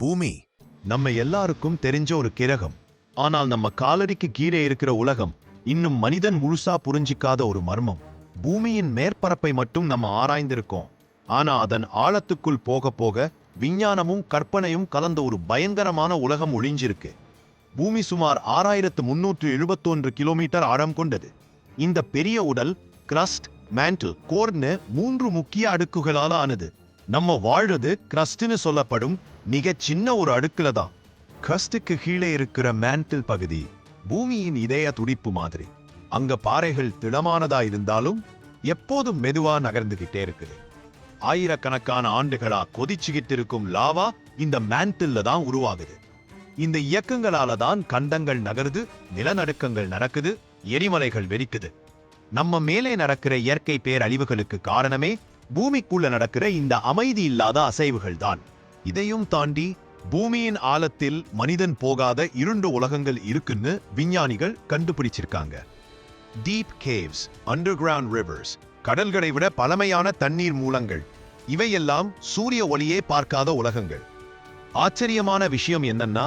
பூமி. நம்ம எல்லாருக்கும் தெரிஞ்ச ஒரு கிரகம். ஆனால் நம்ம காலடிக்கு கீழே இருக்கிற உலகம் இன்னும் மனிதன் முழுசா புரிஞ்சிக்காத ஒரு மர்மம். பூமியின் மேற்பரப்பை மட்டும் நம்ம ஆராய்ந்திருக்கோம். ஆனா அதன் ஆழத்துக்குள் போக போக விஞ்ஞானமும் கற்பனையும் கலந்த ஒரு பயங்கரமான உலகம் ஒளிஞ்சிருக்கு. பூமி சுமார் ஆறாயிரத்து முன்னூற்று எழுபத்தொன்று கிலோமீட்டர் ஆழம் கொண்டது. இந்த பெரிய உடல் கிரஸ்ட் மேண்டில் கோர்னு மூன்று முக்கிய அடுக்குகளால் ஆனது. நம்ம வாழ்றது கிரஸ்ட்னு சொல்லப்படும் மிக சின்ன ஒரு அடுக்குல தான். கிரஸ்டுக்கு கீழே இருக்கிற மேண்டில் பகுதி பூமியின் இதய துடிப்பு மாதிரி. அங்க பாறைகள் திடமானதா இருந்தாலும் எப்போதும் மெதுவா நகர்ந்துகிட்டே இருக்குது. ஆயிரக்கணக்கான ஆண்டுகளா கொதிச்சுக்கிட்டு இருக்கும் லாவா இந்த மேண்டில்ல தான் உருவாகுது. இந்த இயக்கங்களால தான் கண்டங்கள் நகருது நிலநடுக்கங்கள் நடக்குது எரிமலைகள் வெடிக்குது. நம்ம மேலே நடக்கிற இயற்கை பேரழிவுகளுக்கு காரணமே பூமிக்குள்ள நடக்கிற இந்த அமைதி இல்லாத அசைவுகள் தான் இதையும் தாண்டி பூமியின் ஆழத்தில் மனிதன் போகாத இருண்டு உலகங்கள் இருக்குன்னு விஞ்ஞானிகள் கண்டுபிடிச்சிருக்காங்க. Deep caves underground rivers கடல்களை விட பழமையான தண்ணீர் மூலங்கள் இவையெல்லாம் சூரிய ஒளியே பார்க்காத உலகங்கள். ஆச்சரியமான விஷயம் என்னன்னா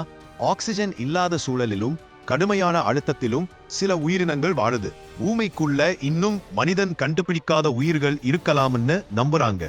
ஆக்சிஜன் இல்லாத சூழலிலும் கடுமையான அழுத்தத்திலும் சில உயிரினங்கள் வாழுது. பூமிக்குள்ள இன்னும் மனிதன் கண்டுபிடிக்காத உயிர்கள் இருக்கலாம்னு நம்புறாங்க.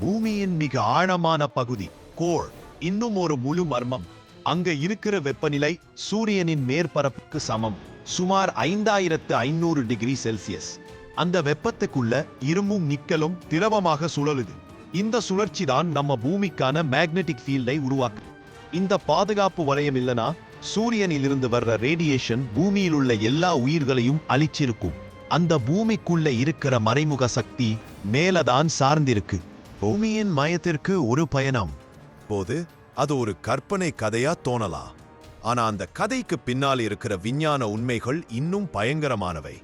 பூமியின் மிக ஆழமான பகுதி கோள் இன்னும் ஒரு முழு மர்மம். அங்க இருக்கிற வெப்பநிலை சூரியனின் மேற்பரப்புக்கு சமம். சுமார் ஐந்தாயிரத்து ஐநூறு டிகிரி செல்சியஸ். அந்த வெப்பத்துக்குள்ள இரும்பும் நிக்கலும் திரவமாக சுழலுது. இந்த சுழற்சி தான் நம்ம பூமிக்கான மேக்னெட்டிக் ஃபீல்டை உருவாக்கு இந்த பாதுகாப்பு வளையம் இல்லனா சூரியனிலிருந்து வர்ற ரேடியேஷன் பூமியில் உள்ள எல்லா உயிர்களையும் அழிச்சிருக்கும். அந்த பூமிக்குள்ள இருக்கிற மறைமுக சக்தி மேலதான் சார்ந்திருக்கு. பூமியின் மயத்திற்கு ஒரு பயணம். போது அது ஒரு கற்பனை கதையா தோணலாம் ஆனா அந்த கதைக்கு பின்னால் இருக்கிற விஞ்ஞான உண்மைகள் இன்னும் பயங்கரமானவை.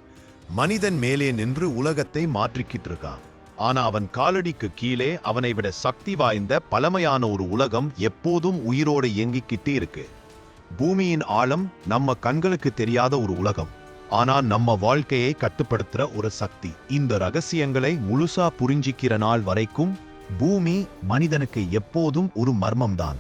மனிதன் மேலே நின்று உலகத்தை மாற்றிக்கிட்டு இருக்கான் ஆனா அவன் காலடிக்கு கீழே அவனை விட சக்தி வாய்ந்த பழமையான ஒரு உலகம் எப்போதும் உயிரோடு இயங்கிக்கிட்டே இருக்கு. பூமியின் ஆழம் நம்ம கண்களுக்கு தெரியாத ஒரு உலகம். ஆனா நம்ம வாழ்க்கையை கட்டுப்படுத்துற ஒரு சக்தி. இந்த ரகசியங்களை முழுசா புரிஞ்சிக்கிற நாள் வரைக்கும் பூமி மனிதனுக்கு எப்போதும் ஒரு மர்மம்தான்.